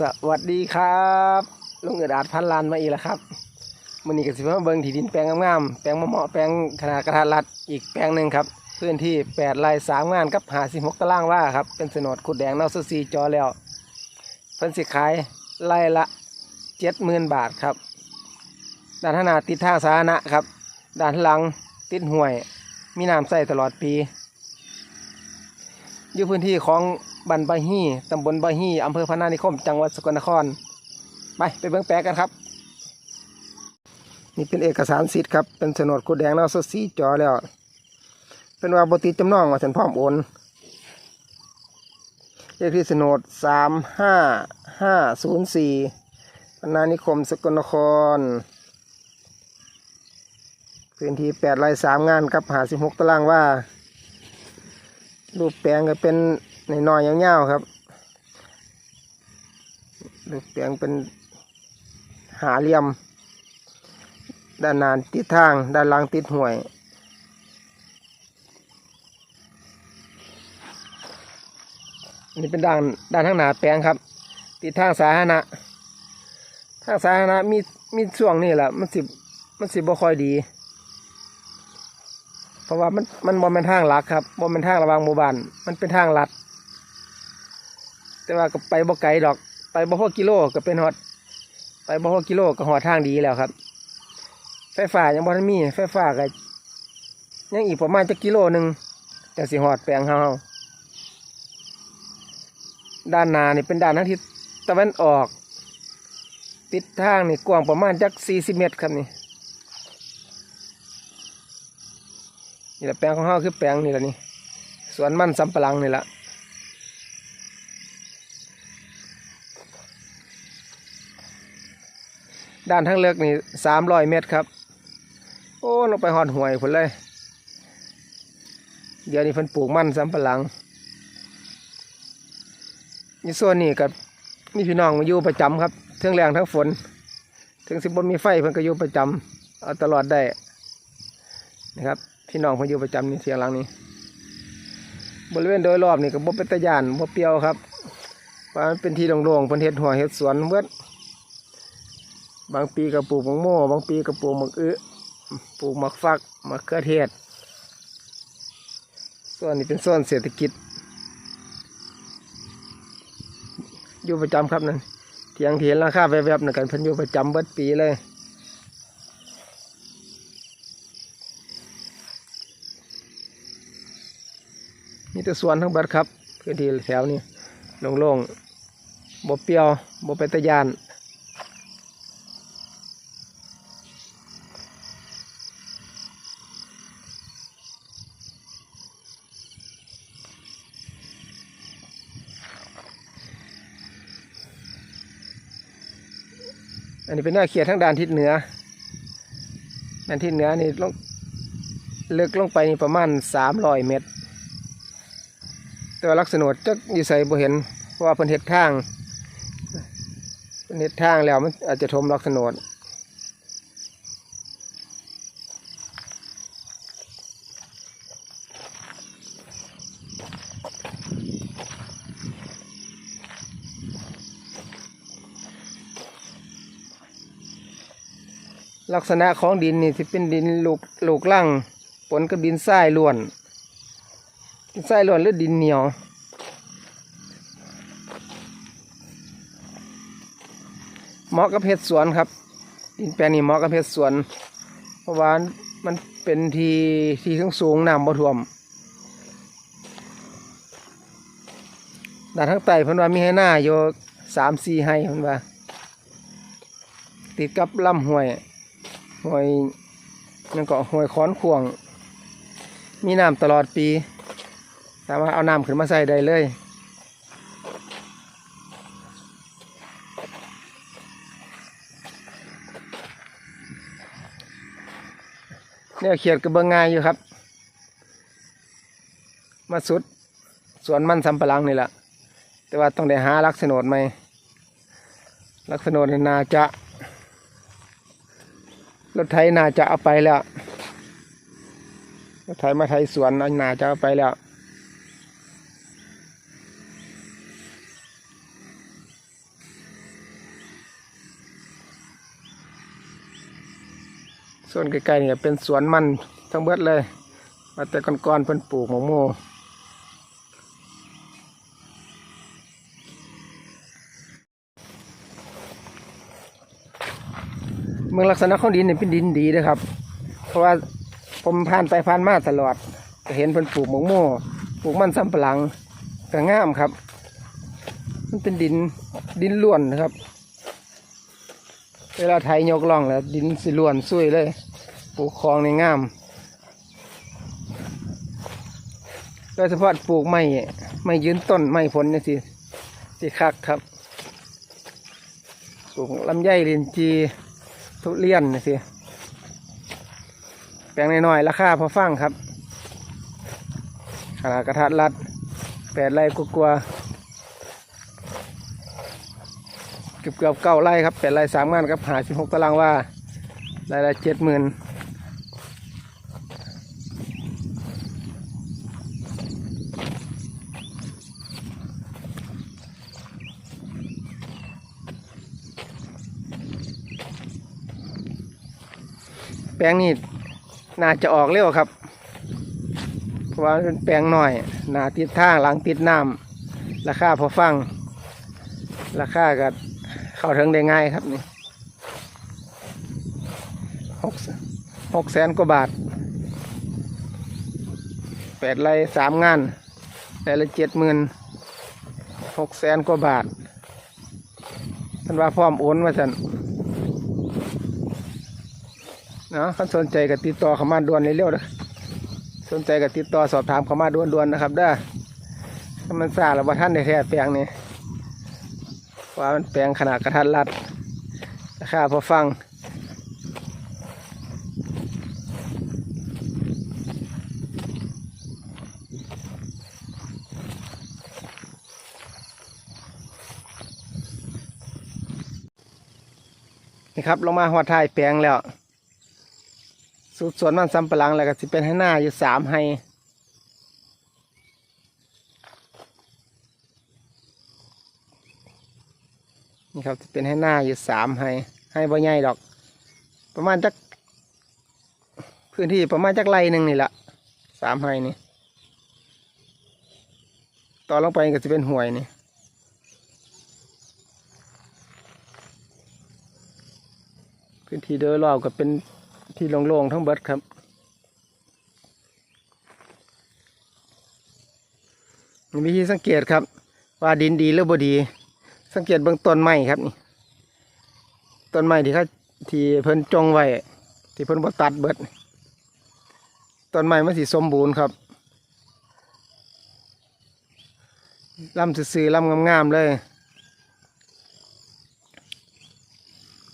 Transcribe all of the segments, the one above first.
สวัสดีครับลุงเอิดอาจพันลานมาอีกแล้วครับมันนี้ก็สิมาเบิ่งที่ดินแปลงงามๆแปลงมะเมาะแปลงขนาดกระทัดรัดอีกแปลงหนึ่งครับพื้นที่8ไร่3งานกับ56ตารางว่าครับเป็นโฉนดขุดแดงนอกซีจอแล้วเพิ่นสิขายไร่ละ70,000บาทครับด้านข้างหน้าติดทางสาธารณะครับด้านหลังติดห้วย มีน้ำใส่ตลอดปี อยู่พื้นที่ของ บันบาฮีตำบลบาฮีอำเภอพนานิคม จังหวัดสกลนคร ไปไปเบิ่งแปลกันครับ นี่เป็นเอกสารสิทธิ์ครับ เป็นโฉนดกุดแดงแล้วสดสีจอแล้ว เป็นว่าบติจำนองว่าฉันพร้อมโอนเลขที่โฉนดสามห้าห้าศูนย์สี่พนานิคมสกลนคร พื้นที่แปดไร่สามงานกับหาสิบหกตารางว่า รูปแปลงก็เป็น ในน้อยๆยาวๆครับรูปแปลงเป็นหาเหลี่ยม ด้านหนานติดทาง ด้านหลังติดห่วยอันนี้เป็นด้านด้านข้างหน้าแปลงครับ ติดทางสาธารณะทางสาธารณะมีมีช่วงนี้แหละมันสิบมันสิบบ่ค่อยดี เพราะว่ามันมันบ่เป็นทางหลักครับบ่เป็นทางระวางหมู่บ้านมันเป็นทางลัด แต่ว่าก็ไปบ่ไกลดอก ไปบ่พอกิโลก็เป็นฮอด ไปบ่พอกิโลก็หอดทางดีแล้วครับ ไฟฟ้ายังบ่ทันมี ไฟฟ้าก็ยังอีกประมาณจะกิโลหนึ่งจะสิหอดแปลงเฮาด้านนานี่เป็นด้านทางทิศตะวันออก ติดทางนี่กว้างประมาณจัก40เมตรครับนี่นี่แหละแปลงของเฮาคือแปลงนี่แหละนี่สวนมันสำปะหลังนี่แหละ ด้านทั้งเลือกนี่สามร้อยเมตรครับ โอ้ลงไปหอดห่วยผลเลย เดี๋ยวนี้เพิ่นปลูกมันสำปะหลังนี่ส่วนนี้กับมีพี่น้องมาอยู่ประจำครับเทั้งแรงทั้งฝน ถึงสิบนมีไฟเพิ่นก็อยู่ประจำเอาตลอดได้นะครับ พี่น้องเพนอยู่ประจำนี่เสียงหลังนี้ บริเวณโดยรอบนี่ก็บ่เป็นตะยานบ่เปรียวครับเพราะมันเป็นที่โล่งๆเพิ่นเฮ็ดหัวเฮ็ดสวนเบิด บางปีก็ปลูกมังโม่บางปีก็ปลูกมักอื้อปลูกมักฟักมักเขือเทศส่วนนี้เป็นส่วนเศรษฐกิจ อยู่ประจำครับนั่นเถียงเถียนราคาแวบๆนั่นกันเพิ่นอยู่ประจำเบิดปีเลยมีแต่สวนทั้งเบัดครับพื้นที่แถวนี้โล่งๆบ่เปรียวบ่เป็นตะยาน นี้เป็นหน้าเขียทั้งด้านทิศเหนือด้านทิศเหนือนี่ลงลึกลงไปประมาณสามร้อยเมตร แต่ว่าลักษณะจะอยู่ใส่บ่เห็นเพราะว่าเพิ่นเห็ดทางเพิ่นเห็ดทางแล้วมันอาจจะทมลักษณะ ลักษณะของดินนี่ที่เป็นดินลูกลูกลังปนกับดินทรายล้วนดินทรายล้วนหรือดินเหนียวเหมาะกับเห็ดสวนครับ ดินแปลงนี้เหมาะกับเห็ดสวน เพราะว่ามันเป็นทีที่สูงสูงน้ำบ่ท่วมด้านทางใต้พิ่นว่ามีให้หน้าอยู่สามสี่ให้พิ่นว่า ติดกับลำห้วย ห้วยนั่นก็ห้วยค้อนขวง มีน้ำตลอดปี สามารถเอาน้ำขึ้นมาใส่ได้เลยเนี่ยเขียดกระเบื้องง่ายอยู่ครับ มาสุดสวนมันสำปะหลังนี่แหละแต่ว่าต้องได้หาลักษณะไหมลักษณะนี่น่าจะ รถไถนาจะเอาไปแล้วรถไถมาไถสวนน่าจะเอาไปแล้วส่วนไกลๆเนี่ยเป็นสวนมันทั้งเบิดเลย แต่ก่อนๆเพิ่นปลูกหมกโม เมืองลักษณะของดินเนี่ยเป็นดินดีนะครับ เพราะว่าผมผ่านไปผ่านมาตลอดก็เห็นเพิ่นปลูกหมกโม่ปลูกมันสำปะหลังก็งามครับ มันเป็นดินดินล้วนนะครับ เวลาไทยยกล่องแล้ว ดินสิล้วนซุยเลยปลูกคลองในงาม โดยเฉพาะปลูกไม้ไม้ยืนต้นไม้ผลเนี่ยสิสิคักครับ ปลูกลำไยลินจี ทุเรียนนะสิแปลงน้อยๆราคาพอฟังครับขนาดกระทัดรัดแปดไร่กลัวาเกือบเกือบเก้าไร่ครับแปดไร่สามงานครับหาสิบหกตารางว่าไร่ละเจ็ดหมื่น แปลงนี้น่าจะออกเร็วครับ เพราะว่าเป็นแปลงหน่อย หนาติดทางหลังติดน้ำราคาพอฟัง ราคาก็เข้าถึงได้ง่ายครับนี่หกหกแสนกว่าบาทแปดไร่สามงานแต่ละเจ็ดหมื่นหกแสนกว่าบาทท่านว่าพร้อมโอนมาสัน นะท่านสนใจก็ติดต่อเขามาด่วนเร็วๆนะสนใจก็ติดต่อสอบถามเขามาด่วนๆนะครับเด้อถ้ามันทราแล้วว่าท่านได้แท้แปลงนี่ว่ามันแปลงขนาดกระทัดรัดราคาพอฟังนี่ครับลงมาหัวท้ายแปลงแล้ว สุดสวนมันสำปะหลังแล้วก็สิเป็นให้หน้าอยู่สามให้นี่ครับเป็นให้หน้าอยู่สามให้ให้บ่ใหญ่ดอก ประมาณจักพื้นที่ประมาณจักไรหนึ่งนี่แหละสามให้นี่ต่อลงไปก็จะเป็นห่วยนี่พื้นที่โดยรอบก็เป็น ที่โล่งๆทั้งเบิดครับ มีวิธีสังเกตครับ ว่าดินดีหรือบ่ดี สังเกตเบื้องต้นไม้ครับนี่ต้นไม้ที่เขาที่เพิ่นจงไว้ที่เพิ่นบ่ตัดเบิดต้นไม้มันสิสมบูรณ์ครับลำซื่อๆลำงามๆเลย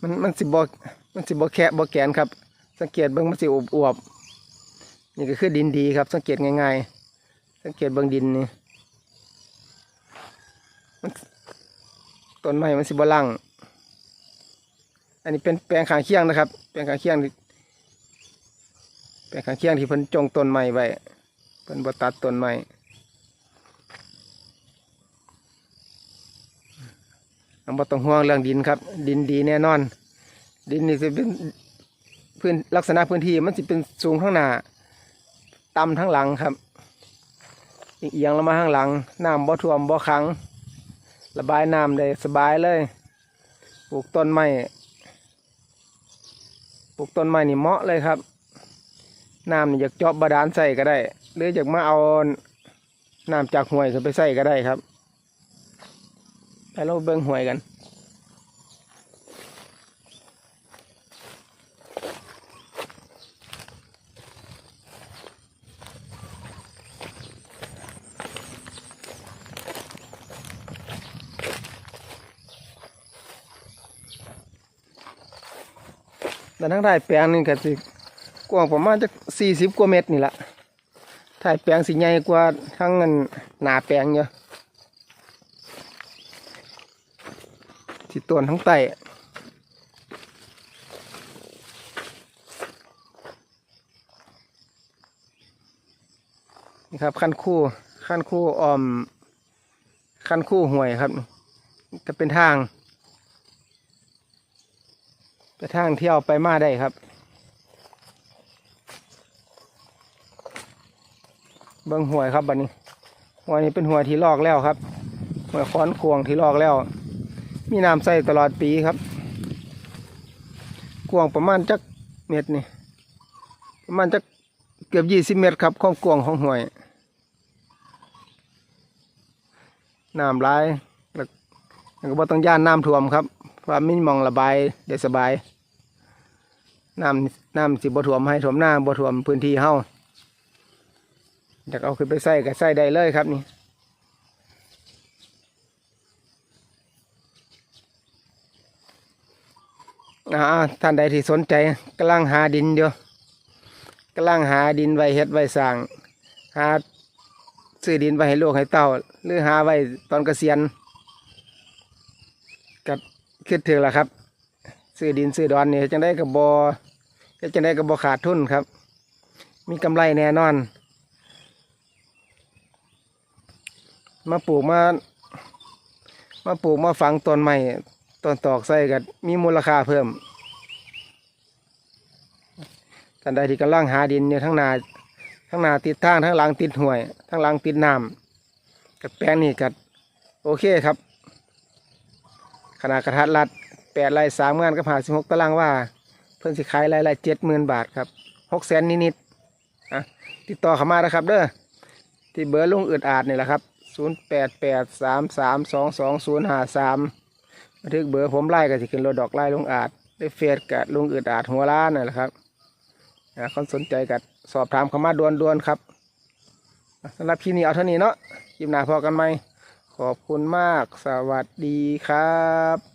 มันมันสิบ่มันสิบ่แคะบ่แกนครับ สังเกตเบิ่งมันสิอวบๆนี่ก็คือดินดีครับ สังเกตง่ายๆ สังเกตเบิ่งดินนี่ต้นไม้มันสิบลังอันนี้เป็นแปลงขางเคียงนะครับ แปลงขางเคียงแปลงขางเคียงที่เพิ่นจงต้นไม้ไว้เพิ่นบ่ตัดต้นไม้อันบ่ต้องห่วงเรื่องดินครับ ดินดีแน่นอน ดินนี่จะเป็น พื้นลักษณะพื้นที่มันสิเป็นสูงข้างหน้าต่ำทั้งหลังครับเอียงๆลงมาข้างหลังน้ำบ่ท่วมบ่ขัง ระบายน้ำได้สบายเลยปลูกต้นไม้ปลูกต้นไม้นี่เหมาะเลยครับน้ำนี่อยากเจาะบาดาลใส่ก็ได้ หรืออยากมาเอาน้ำจากห้วยไปใส่ก็ได้ครับไปเราเบิ่งห้วยกัน แต่ทั้งถ่ายแปลงนี่ก็สิกว้างประมาณจะสี่สิบกว่าเมตรนี่แหละถ่ายแปลงสิใหญ่กว่าทั้งเงินหนาแปลงเยอะที่ต้นทั้งไตนี่ครับขั้นคู่ขั้นคู่ออมขั้นคู่ห่วยครับ จะเป็นทาง ระทั่งเที่ยวไปมาได้ครับเบิ้งหวยครับบัดนนี้วันนี้เป็นหวยที่ลอกแล้วครับหวยค้อนควงที่ลอกแล้ว มีน้ำใส่ตลอดปีครับควงประมาณจักเม็ดนี่ประมาณจักเกือบยี่สิบเมตรครับขอาควงของหวยน้ำร้ายแล้วก็ต้องย่านน้ำท่วมครับความมินมองระบายได้สบาย น้ำน้ำสิบ่ท่วมให้ท่วมหน้าบ่ท่วมพื้นที่เฮาอยากเอาขึ้นไปใส่ก็ใส่ได้เลยครับนี่อาท่านใดที่สนใจกำลังหาดินอยู่กำลังหาดินไว้เฮ็ดไว้สร้างหาซื้อดินไว้ให้ลูกให้เต้า หรือหาไว้ตอนเกษียณก็คิดถึงละครับ ซื้อดินซื้อดอนนี่จังได้กับบอจังได้กับบอขาดทุนครับ มีกำไรแน่นอน มาปลูกมา มาปลูกมาฝังต้นใหม่ต้นตอกใส่กันมีมูลค่าเพิ่มท่านใดที่กำลังหาดินอยู่ทั้งนาทั้งนาติดทางทั้งหลังติดห่วย ทั้งหลังติดน้ำกับแปลงนี่กัโอเคครับ ขนาดกระทัดรัด แปดไร่สามงานกับหาสิบหกตารางว่า เพิ่นสิขายไร่ละเจ็ดหมื่นบาทครับหกแสนนิดๆอะติดต่อเข้ามานะครับเด้อที่เบอร์ลุงอึดอาดนี่แหละครับศูนย์แปดแปดสามสามสองสองศูนย์ห้าสามบันทึกเบอร์ผมไล่ก็สิขึ้นรถดอกไล่ลุงอาจได้เฟซกับลุงอึดอาดหัวล้านนั่แหละครับอ่าคนสนใจกับสอบถามเข้ามาด่วนๆครับสำหรับคลิปนี้เอาเท่านี้เนาะคลิปหน้าพอกันไหมขอบคุณมาก สวัสดีครับ